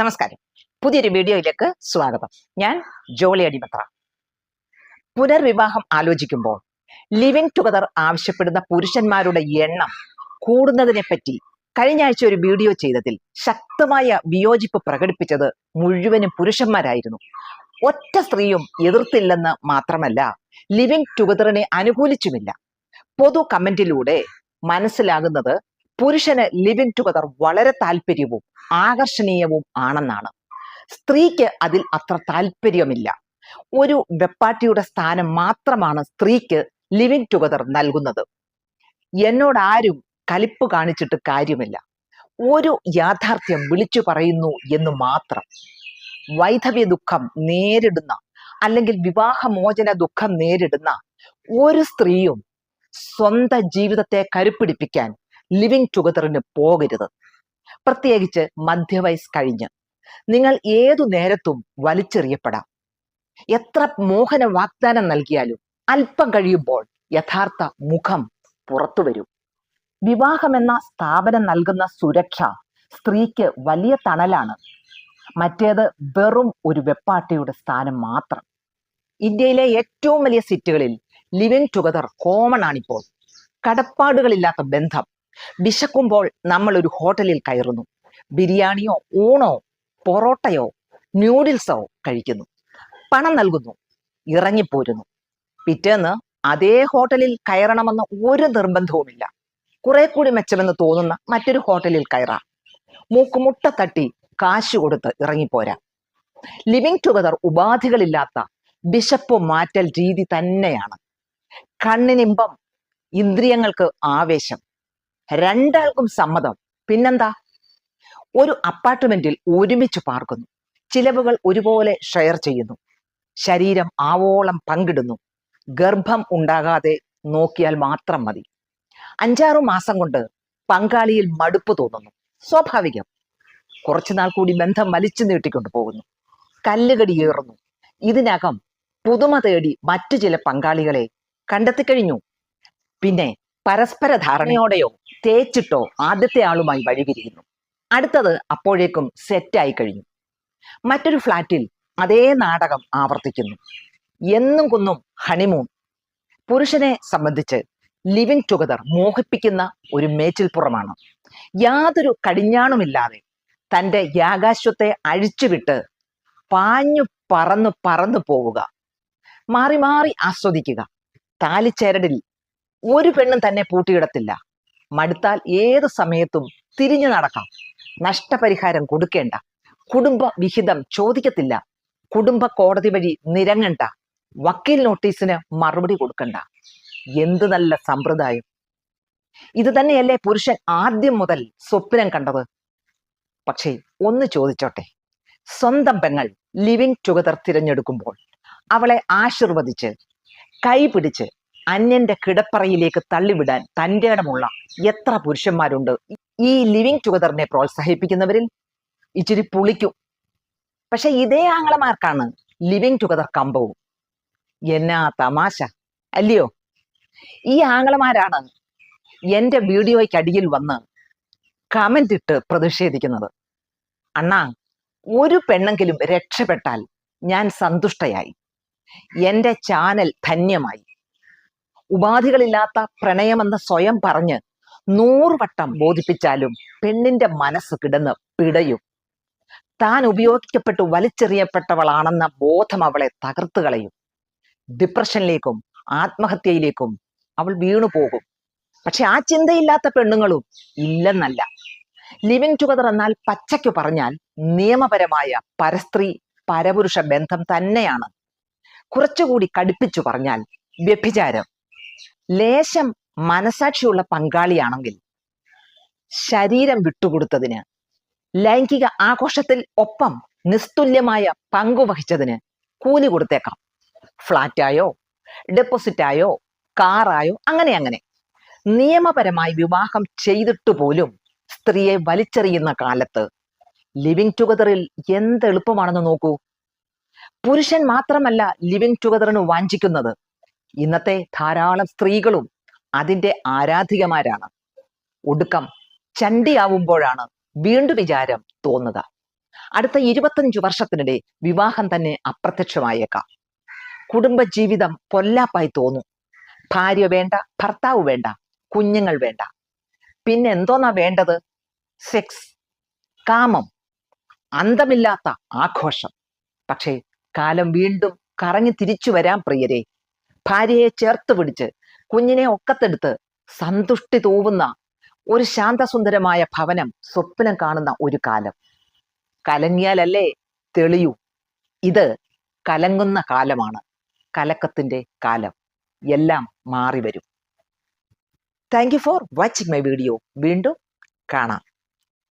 നമസ്കാരം. പുതിയൊരു വീഡിയോയിലേക്ക് സ്വാഗതം. ഞാൻ ജോളി അടിമത്ര പുനർവിവാഹം ആലോചിക്കുമ്പോൾ ലിവിംഗ് ടുഗദർ ആവശ്യപ്പെടുന്ന പുരുഷന്മാരുടെ എണ്ണം കൂടുന്നതിനെ പറ്റി കഴിഞ്ഞ ആഴ്ച ഒരു വീഡിയോ ചെയ്തതിൽ ശക്തമായ വിയോജിപ്പ് പ്രകടിപ്പിച്ചത് മുഴുവനും പുരുഷന്മാരായിരുന്നു. ഒറ്റ സ്ത്രീയും എതിർത്തില്ലെന്ന് മാത്രമല്ല ലിവിംഗ് ടുഗദറിനെ അനുകൂലിച്ചുമില്ല. പൊതു കമന്റിലൂടെ മനസ്സിലാകുന്നത് പുരുഷന് ലിവിൻ ടുഗദർ വളരെ താല്പര്യവും ആകർഷണീയവും ആണെന്നാണ്. സ്ത്രീക്ക് അതിൽ അത്ര താല്പര്യമില്ല ഒരു വെപ്പാട്ടിയുടെ സ്ഥാനം മാത്രമാണ് സ്ത്രീക്ക് ലിവിൻ ടുഗദർ നൽകുന്നത്. എന്നോട് ആരും കലിപ്പ് കാണിച്ചിട്ട് കാര്യമില്ല. ഒരു യാഥാർത്ഥ്യം വിളിച്ചു പറയുന്നു എന്ന് മാത്രം. വൈധവ്യ ദുഃഖം നേരിടുന്ന അല്ലെങ്കിൽ വിവാഹമോചന ദുഃഖം നേരിടുന്ന ഒരു സ്ത്രീയും സ്വന്തം ജീവിതത്തെ കരുപ്പിടിപ്പിക്കാൻ ലിവിംഗ് ടുഗദറിന് പോകരുത്. പ്രത്യേകിച്ച് മധ്യവയസ് കഴിഞ്ഞ്. നിങ്ങൾ ഏതു നേരത്തും വലിച്ചെറിയപ്പെടാം. എത്ര മോഹന വാഗ്ദാനം നൽകിയാലും അല്പം കഴിയുമ്പോൾ യഥാർത്ഥ മുഖം പുറത്തു വരും. വിവാഹമെന്ന സ്ഥാപനം നൽകുന്ന സുരക്ഷ സ്ത്രീക്ക് വലിയ തണലാണ്. മറ്റേത് വെറും ഒരു വെപ്പാട്ടിയുടെ സ്ഥാനം മാത്രം. ഇന്ത്യയിലെ ഏറ്റവും വലിയ സിറ്റികളിൽ ലിവിങ് ടുഗദർ കോമൺ ആണിപ്പോൾ. കടപ്പാടുകളില്ലാത്ത ബന്ധം വിശക്കുമ്പോൾ നമ്മൾ ഒരു ഹോട്ടലിൽ കയറുന്നു. ബിരിയാണിയോ ഊണോ പൊറോട്ടയോ ന്യൂഡിൽസോ കഴിക്കുന്നു. പണം നൽകുന്നു. ഇറങ്ങിപ്പോരുന്നു. പിറ്റേന്ന് അതേ ഹോട്ടലിൽ കയറണമെന്ന് ഒരു നിർബന്ധവുമില്ല. കുറെ കൂടി മെച്ചമെന്ന് തോന്നുന്ന മറ്റൊരു ഹോട്ടലിൽ കയറാം. മൂക്കുമുട്ട തട്ടി കാശ് കൊടുത്ത് ഇറങ്ങിപ്പോരാ. ലിവിങ് ടുഗദർ ഉപാധികളില്ലാത്ത വിശപ്പ് മാറ്റൽ രീതി തന്നെയാണ്. കണ്ണിനിമ്പം ഇന്ദ്രിയങ്ങൾക്ക് ആവേശം രണ്ടാൾക്കും സമ്മതം. പിന്നെന്താ? ഒരു അപ്പാർട്ട്മെന്റിൽ ഒരുമിച്ച് പാർക്കുന്നു. ചിലവുകൾ ഒരുപോലെ ഷെയർ ചെയ്യുന്നു. ശരീരം ആവോളം പങ്കിടുന്നു. ഗർഭം ഉണ്ടാകാതെ നോക്കിയാൽ മാത്രം മതി. അഞ്ചാറു മാസം കൊണ്ട് പങ്കാളിയിൽ മടുപ്പ് തോന്നുന്നു. സ്വാഭാവികം. കുറച്ചുനാൾ കൂടി ബന്ധം വലിച്ചു നീട്ടിക്കൊണ്ടു പോകുന്നു. കല്ലുകടി ഏറുന്നു. ഇതിനകം പുതുമ തേടി മറ്റു ചില പങ്കാളികളെ കണ്ടെത്തിക്കഴിഞ്ഞു പിന്നെ പരസ്പര ധാരണയോടെയോ തേച്ചിട്ടോ ആദ്യത്തെ ആളുമായി വഴിപിരിയുന്നു. അടുത്തത് അപ്പോഴേക്കും സെറ്റായി കഴിഞ്ഞു. മറ്റൊരു ഫ്ലാറ്റിൽ അതേ നാടകം ആവർത്തിക്കുന്നു. എന്നും കുന്നും ഹണിമൂൺ പുരുഷനെ സംബന്ധിച്ച് ലിവിങ് ടുഗദർ മോഹിപ്പിക്കുന്ന ഒരു മേച്ചിൽപ്പുറമാണ് യാതൊരു കടിഞ്ഞാണുമില്ലാതെ തന്റെ യാകാശ്വത്തെ അഴിച്ചുവിട്ട് പാഞ്ഞു പറന്നു പറന്നു പോവുക. മാറി മാറി ആസ്വദിക്കുക. താലിച്ചേരടിൽ ഒരു പെണ്ണും തന്നെ പൂട്ടിയിടത്തില്ല മടുത്താൽ ഏത് സമയത്തും തിരിഞ്ഞു നടക്കാം നഷ്ടപരിഹാരം കൊടുക്കേണ്ട. കുടുംബ വിഹിതം ചോദിക്കത്തില്ല. കുടുംബ കോടതി വഴി നിരങ്ങണ്ട. വക്കീൽ നോട്ടീസിന് മറുപടി കൊടുക്കണ്ട. എന്ത് നല്ല സമ്പ്രദായം. ഇത് തന്നെയല്ലേ പുരുഷൻ ആദ്യം മുതൽ സ്വപ്നം കണ്ടത്? പക്ഷേ ഒന്ന് ചോദിച്ചോട്ടെ. സ്വന്തം പെങ്ങൾ ലിവിങ് ടുഗദർ തിരഞ്ഞെടുക്കുമ്പോൾ അവളെ ആശീർവദിച്ച് കൈപിടിച്ച് അന്യന്റെ കിടപ്പറയിലേക്ക് തള്ളിവിടാൻ തന്റെ ഇടമുള്ള എത്ര പുരുഷന്മാരുണ്ട്? ഈ ലിവിങ് ടുഗദറിനെ പ്രോത്സാഹിപ്പിക്കുന്നവരിൽ ഇച്ചിരി പുളിക്കും. പക്ഷെ ഇതേ ആങ്ങളമാർക്കാണ് ലിവിങ് ടുഗദർ കമ്പവും. എന്നാ തമാശ അല്ലയോ? ഈ ആങ്ങളമാരാണ് എന്റെ വീഡിയോയ്ക്ക് അടിയിൽ വന്ന് കമന്റ് ഇട്ട് പ്രതിഷേധിക്കുന്നത്. അണ്ണാ ഒരു പെണ്ണെങ്കിലും രക്ഷപ്പെട്ടാൽ ഞാൻ സന്തുഷ്ടയായി. എന്റെ ചാനൽ ധന്യമായി. ഉപാധികളില്ലാത്ത പ്രണയമെന്ന് സ്വയം പറഞ്ഞ് നൂറുവട്ടം ബോധിപ്പിച്ചാലും പെണ്ണിന്റെ മനസ്സ് കിടന്ന് പിടയും. താൻ ഉപയോഗിക്കപ്പെട്ടു വലിച്ചെറിയപ്പെട്ടവളാണെന്ന ബോധം അവളെ തകർത്തു കളയും. ഡിപ്രഷനിലേക്കും ആത്മഹത്യയിലേക്കും അവൾ വീണു പോകും. പക്ഷെ ആ ചിന്തയില്ലാത്ത പെണ്ണുങ്ങളും ഇല്ലെന്നല്ല. ലിവിങ് ടുഗദർ എന്നാൽ പച്ചയ്ക്ക് പറഞ്ഞാൽ നിയമപരമായ പരസ്ത്രീ പരപുരുഷ ബന്ധം തന്നെയാണ്. കുറച്ചുകൂടി കടുപ്പിച്ചു പറഞ്ഞാൽ വ്യഭിചാരം. ലേശം മനസാക്ഷിയുള്ള പങ്കാളിയാണെങ്കിൽ ശരീരം വിട്ടുകൊടുത്തതിന് ലൈംഗിക ആഘോഷത്തിൽ ഒപ്പം നിസ്തുല്യമായ പങ്കുവഹിച്ചതിന് കൂലി കൊടുത്തേക്കാം. ഫ്ലാറ്റായോ ഡെപ്പോസിറ്റായോ കാറായോ അങ്ങനെ അങ്ങനെ. നിയമപരമായി വിവാഹം ചെയ്തിട്ട് പോലും സ്ത്രീയെ വലിച്ചെറിയുന്ന കാലത്ത് ലിവിങ് ടുഗദറിൽ എന്ത് എളുപ്പമാണെന്ന് നോക്കൂ. പുരുഷൻ മാത്രമല്ല ലിവിങ് ടുഗദറിന് വാഞ്ചിക്കുന്നത്. ഇന്നത്തെ ധാരാളം സ്ത്രീകളും അതിന്റെ ആരാധികമാരാണ്. ഒടുക്കം ചണ്ടിയാവുമ്പോഴാണ് വീണ്ടും വിചാരം തോന്നുക. അടുത്ത ഇരുപത്തഞ്ചു വർഷത്തിനിടെ വിവാഹം തന്നെ അപ്രത്യക്ഷമായേക്കാം. കുടുംബജീവിതം പൊല്ലാപ്പായി തോന്നും. ഭാര്യ വേണ്ട ഭർത്താവ് വേണ്ട കുഞ്ഞുങ്ങൾ വേണ്ട. പിന്നെ എന്തോന്നാ വേണ്ടത്? സെക്സ് കാമം അന്തമില്ലാത്ത ആഘോഷം. പക്ഷേ കാലം വീണ്ടും കറങ്ങി തിരിച്ചു വരാം പ്രിയരെ. ഭാര്യയെ ചേർത്ത് പിടിച്ച് കുഞ്ഞിനെ ഒക്കത്തെടുത്ത് സന്തുഷ്ടി തൂവുന്ന ഒരു ശാന്തസുന്ദരമായ ഭവനം സ്വപ്നം കാണുന്ന ഒരു കാലം. കലങ്ങിയാലല്ലേ തെളിയൂ. ഇത് കലങ്ങുന്ന കാലമാണ്. കലക്കത്തിന്റെ കാലം. എല്ലാം മാറി വരും thank you for watching my video വീണ്ടും കാണാം.